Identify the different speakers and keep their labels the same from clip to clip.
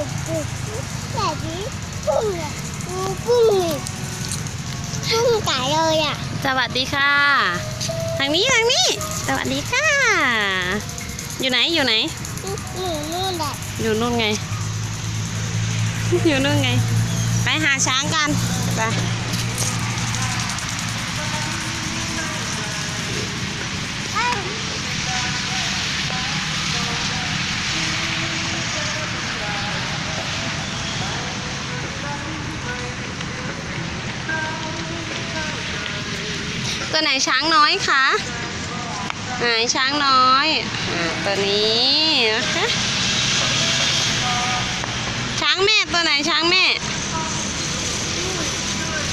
Speaker 1: แบบนี้ปุ้งอะปุ้งปุ้งนี่ปุ้งไก่เลยอะ
Speaker 2: สวัสดีค่ะ ทางนี้ทางนี้ สวัสดีค่ะ อยู่ไหนอยู่ไหน
Speaker 1: อยู่นู่นแหละ
Speaker 2: อยู่นู่นไง อยู่นู่นไง ไปหาช้างกันไป ตัวไหนช้างน้อยคะไหนช้างน้อยอตัวนี้นะคะช้างแม่ตัวไหนช้างแม่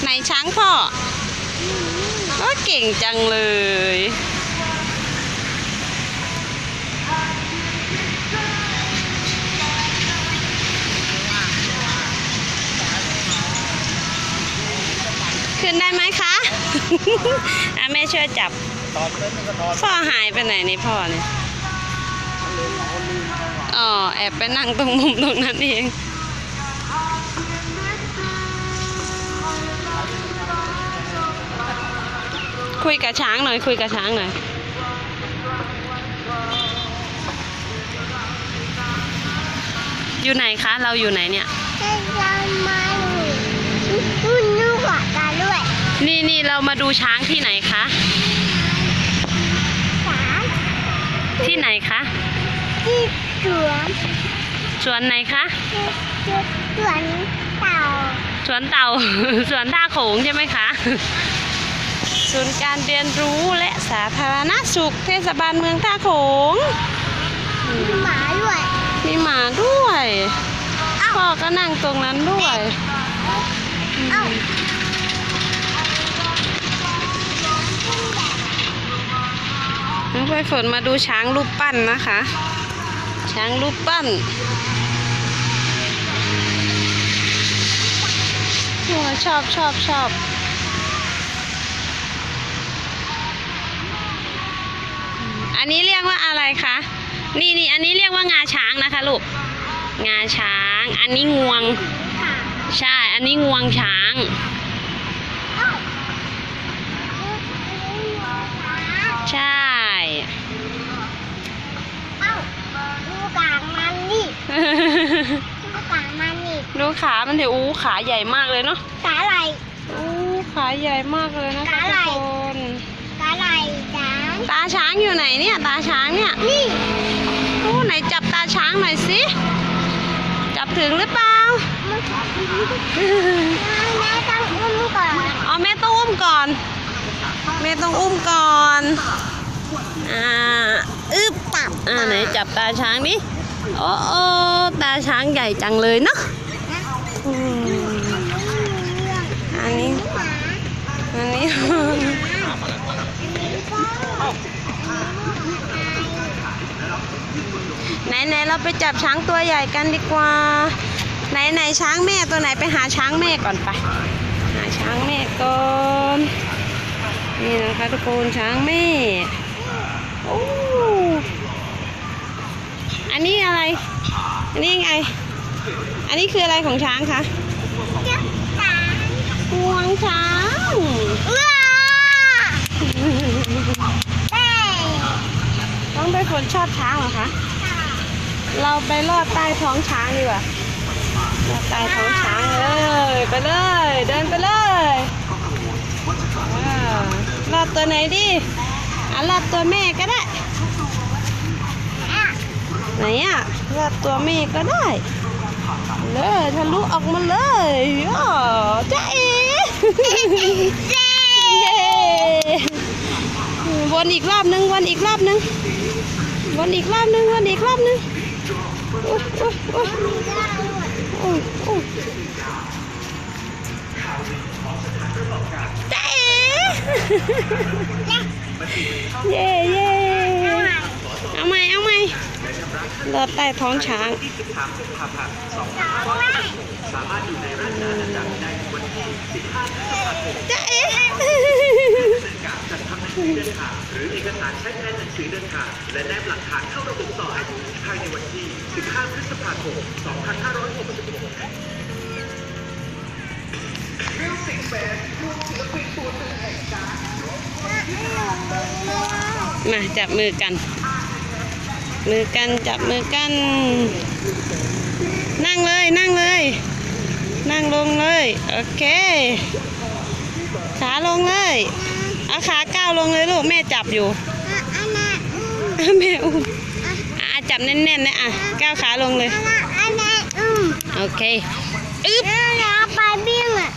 Speaker 2: ไหนช้างพ่อก็เก่งจังเลยขึ้นได้ไหมคะ อะแม่ช่วยจับพ่อหายไปไหนนี่พ่อเนี่ยอ๋อ แอบไปนั่งตรงมุมตรงนั้นเอง คุยกับช้างหน่อย คุยกับช้างหน่อย อยู่ไหนคะ เราอยู่ไหนเนี่ย
Speaker 1: ให้เรามาอยู่นู่นนู่นกว่ากันด้วย
Speaker 2: นี่นี่เรามาดูช้างที่ไหนคะ
Speaker 1: สาม
Speaker 2: ที่ไหนคะ
Speaker 1: ที่สวน
Speaker 2: สวนไหนคะ
Speaker 1: ที่สวนเต่า
Speaker 2: สวนเต่าสวนท่าโขงใช่ไหมคะศูนย์การเรียนรู้และสาธารณสุขเทศบาลเมืองท่าโขง
Speaker 1: มีหมาด้วย
Speaker 2: มีหมาด้วยพ่อก็นั่งตรงนั้นด้วย น้องไฟฝนมาดูช้างรูปปั้นนะคะ ช้างรูปปั้นชอบชอบชอบอันนี้เรียกว่าอะไรคะ นี่นี่อันนี้เรียกว่างาช้างนะคะลูก งาช้าง อันนี้งวง ใช่ อันนี้งวงช้าง ใช่
Speaker 1: เอ้าดูกางมันนี่ดูกางมันนี่
Speaker 2: ดูขามันเถอะอู้ขาใหญ่มากเลยเนาะ
Speaker 1: กาไหล
Speaker 2: อู้ขาใหญ่มากเลยนะคะ
Speaker 1: ขา
Speaker 2: ทุ
Speaker 1: ไหล่
Speaker 2: กคน
Speaker 1: กาไหลจ้า
Speaker 2: ตาช้างอยู่ไหนเนี่ย ตาช้างเนี่ย
Speaker 1: นี่
Speaker 2: โอ้ไหนจับตาช้างหน่อยสิจับถึงหรือเปล่า
Speaker 1: มันแม่ต้องอุ้มก่อน
Speaker 2: อ๋อแม่ต้องอุ้มก่อน แม่ต้องอุ้มก่อน อ่า อึบ
Speaker 1: ตับ
Speaker 2: อ่าไหนจับตาช้างดิ โอ้โอ้ตาช้างใหญ่จังเลยเนาะ อันนี้ อันนี้ ไหนไหนเราไปจับช้างตัวใหญ่กันดีกว่า ไหนไหนช้างแม่ตัวไหนไปหาช้างแม่ก่อนไป หาช้างแม่ก่อน นี่นะคะทุกคนช้างแม่โอ้อันนี้อะไร อันนี้ไง อันนี้คืออะไรของช้างคะ
Speaker 1: เจ้าตาง
Speaker 2: วงช้าง
Speaker 1: ว้าเต้
Speaker 2: ต้องไปฝนชอบช้างเหรอคะ เราไปลอดใต้ท้องช้างดีกว่าลอดใต้ท้องช้างเลย ไปเลย เดินไปเลยว้าวลอดตัวไหนดีอะลอดตัวแม่ก็ได้ ไหนอะลอดตัวแม่ก็ได้ เลยทะลุออกมาเลยอ๋อจ้าเอ๋
Speaker 1: เจ้
Speaker 2: เย้วนอีกรอบนึงวนอีกรอบนึงวนอีกรอบนึงวนอีกรอบนึงอุ๊ยอุ๊ยอุ๊ยโอุ๊ยจ้าเอ๋เย่เย่เอาใหม่เอาใหม่ รอดใต้ท้องช้างจ้าเอ๋
Speaker 3: กาศจัดทำหรือเอกสารใช้แทนหนังสือเดินทางและแนบหลักฐานเข้าระบบต่ออายุภายในวันที่ 15 พฤษภาคม 2566
Speaker 1: ริวสิงแบรูปศิลปินตัวตึงแห่งการ
Speaker 2: มาจับมือกัน มือกันจับมือกัน นั่งเลยนั่งเลย นั่งลงเลย โอเค ขาลงเลยเอาขาก้าวลงเลยลูกแม่จับอยู่
Speaker 1: อะอันนั้นอืม
Speaker 2: แม่อุ้มอะจับแน่นๆนะอะก้าวขาลงเลย
Speaker 1: อันนั้นอันนั้นอืม
Speaker 2: โอเคอึ๊บ
Speaker 1: แล้วเราไปบิ้งอะ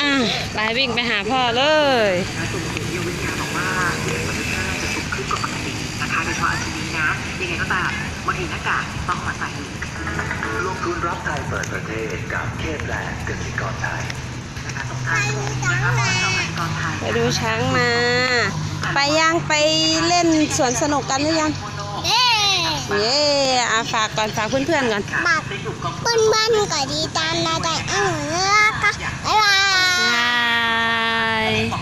Speaker 2: อะไปวิ่งไปหาพ่อเลยะ
Speaker 4: ยังไงก็ตามบางทีหน้ากากต้องมาใส่อี
Speaker 3: ลงทุนรับไทยเปิดประเทศกับเทพแลนด์กสิกรทย
Speaker 4: นะตการถูกนะคะต้องการไทย
Speaker 2: ไปดูช้างมา ไปย่างไปเล่นสวนสนุกกันหรือยัง
Speaker 1: เย่
Speaker 2: เย่อาฝากก่อนฝากเพื่อนๆก่อน
Speaker 1: ฝากเพื่อนๆก่อนดีตามนาแต่อื้อก็บ๊ายบา
Speaker 2: ย